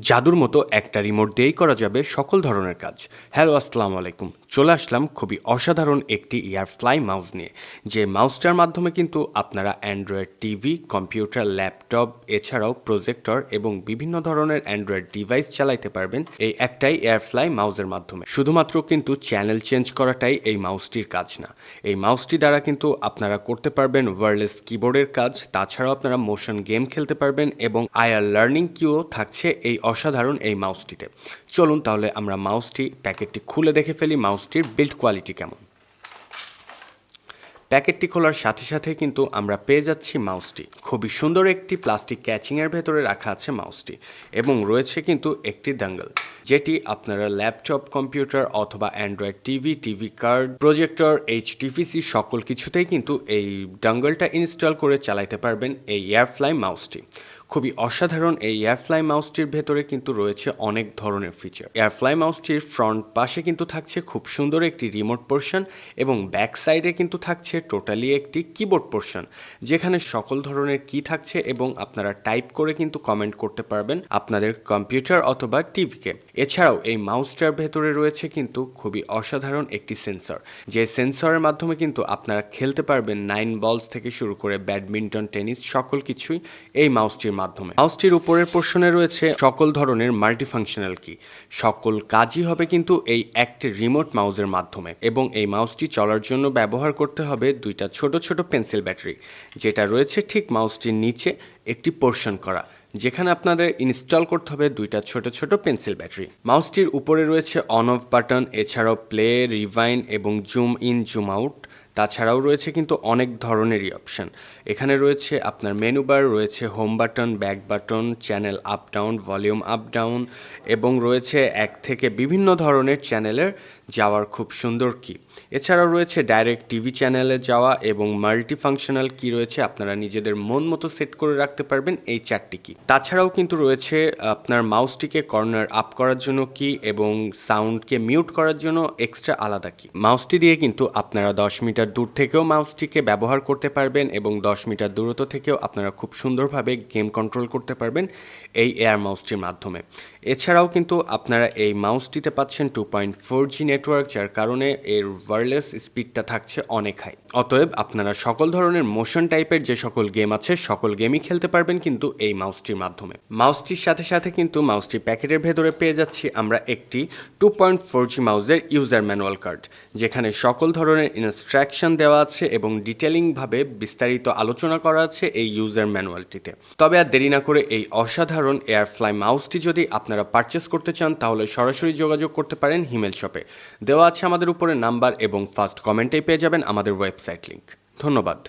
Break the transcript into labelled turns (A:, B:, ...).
A: জাদুর মতো একটা রিমোট দিয়েই করা যাবে সকল ধরনের কাজ। হ্যালো আসসালামু আলাইকুম। চলে আসলাম খুবই অসাধারণ একটি এয়ারফ্লাই মাউস নিয়ে। যে মাউসটার মাধ্যমে কিন্তু আপনারা অ্যান্ড্রয়েড টিভি, কম্পিউটার, ল্যাপটপ, এছাড়াও প্রজেক্টর এবং বিভিন্ন ধরনের অ্যান্ড্রয়েড ডিভাইস চালাইতে পারবেন এই একটাই এয়ারফ্লাই মাউসের মাধ্যমে। শুধুমাত্র কিন্তু চ্যানেল চেঞ্জ করাটাই এই মাউসটির কাজ না। এই মাউসটি দ্বারা কিন্তু আপনারা করতে পারবেন ওয়ারলেস কিবোর্ডের কাজ, তাছাড়াও আপনারা মোশন গেম খেলতে পারবেন এবং আয়ার লার্নিং কিও থাকছে এই অসাধারণ এই মাউসটিতে। চলুন তাহলে আমরা মাউসটি প্যাকেটটি খুলে দেখে ফেলি মাউসটির বিল্ড কোয়ালিটি কেমন? প্যাকেটটি খোলার সাথে সাথে কিন্তু আমরা পেয়ে যাচ্ছি মাউসটি খুবই সুন্দর একটি প্লাস্টিক ক্যাচিংয়ের ভেতরে রাখা আছে মাউসটি এবং রয়েছে কিন্তু একটি ডাঙ্গল যেটি আপনারা ল্যাপটপ কম্পিউটার অথবা Android TV TV card projector এইচটিভিসি সকল কিছুতেই কিন্তু এই ডাঙ্গলটা ইনস্টল করে চালাইতে পারবেন এই এয়ারফ্লাই মাউসটি খুবই অসাধারণ এই এয়ারফ্লাই মাউসটির ভেতরে কিন্তু রয়েছে অনেক ধরনের ফিচার এয়ারফ্লাই মাউসটির ফ্রন্ট পাশে কিন্তু থাকছে খুব সুন্দর একটি রিমোট পোর্শন এবং ব্যাক সাইডে কিন্তু থাকছে টোটালি একটি কিবোর্ড পোর্শন যেখানে সকল ধরনের কি থাকছে এবং আপনারা টাইপ করে কিন্তু কমেন্ট করতে পারবেন আপনাদের কম্পিউটার অথবা টিভিকে এছাড়াও এই মাউসটার ভেতরে রয়েছে কিন্তু খুবই অসাধারণ একটি সেন্সর যে সেন্সরের মাধ্যমে কিন্তু আপনারা খেলতে পারবেন নাইন বলস থেকে শুরু করে ব্যাডমিন্টন টেনিস সকল কিছুই এই মাউসটির মাধ্যমে। মাউসটির উপরের পোর্শনে রয়েছে সকল ধরনের মাল্টিফাংশনাল কি। সকল কাজই হবে কিন্তু এই একটি রিমোট মাউসের মাধ্যমে এবং এই মাউসটি চলার জন্য ব্যবহার করতে হবে দুইটা ছোট ছোট পেন্সিল ব্যাটারি। যেটা রয়েছে ঠিক মাউসটির নিচে একটি পোর্শন করা, যেখানে আপনাদের ইনস্টল করতে হবে দুইটা ছোট ছোট পেন্সিল ব্যাটারি। মাউসটির উপরে রয়েছে অন অফ বাটন, এছাড়াও প্লে, রিভাইন এবং জুম ইন, জুম আউট। তাছাড়াও রয়েছে কিন্তু অনেক ধরনেরই অপশন এখানে রয়েছে আপনার মেনু বার রয়েছে home button back button channel up down volume up down এবং রয়েছে এক থেকে বিভিন্ন ধরনের চ্যানেলের যাওয়ার খুব সুন্দর কি এছাড়াও রয়েছে ডাইরেক্ট টিভি চ্যানেলে যাওয়া এবং মাল্টি ফাংশনাল কি রয়েছে, আপনারা নিজেদের মন মতো সেট করে রাখতে পারবেন এই চারটি কি তাছাড়াও কিন্তু রয়েছে আপনার মাউসটিকে কর্নার আপ করার জন্য কি এবং সাউন্ডকে মিউট করার জন্য এক্সট্রা আলাদা কি মাউসটি দিয়ে কিন্তু আপনারা দশ মিটার দূর থেকেও মাউসটিকে ব্যবহার করতে পারবেন এবং দশ মিটার দূরত্ব থেকেও আপনারা খুব সুন্দরভাবে গেম কন্ট্রোল করতে পারবেন এই এয়ার মাউসটির মাধ্যমে। এছাড়াও কিন্তু আপনারা এই মাউসটিতে পাচ্ছেন two point four G network যার কারণে এর ওয়ারলেস স্পিডটা থাকছে অনেক হাই অতএব আপনারা সকল ধরনের মোশন টাইপের যে সকল গেম আছে, সকল গেমই খেলতে পারবেন কিন্তু এই মাউসটির মাধ্যমে। মাউসটির সাথে সাথে কিন্তু মাউসটি প্যাকেটের ভেতরে পেয়ে যাচ্ছি আমরা একটি টু পয়েন্ট ফোর জি মাউসের ইউজার ম্যানুয়াল কার্ড যেখানে সকল ধরনের ইনস্ট্রাকশন দেওয়া আছে এবং ডিটেলিংভাবে বিস্তারিত আলোচনা করা আছে এই ইউজার ম্যানুয়ালটিতে তবে আর দেরি না করে এই অসাধারণ এয়ারফ্লাই মাউসটি যদি আপনারা পারচেস করতে চান, তাহলে সরাসরি যোগাযোগ করতে পারেন হিমেল শপে। দেওয়া আছে আমাদের উপরে নাম্বার এবং ফার্স্ট কমেন্টেই পেয়ে যাবেন আমাদের ওয়েবসাইট লিংক ধন্যবাদ।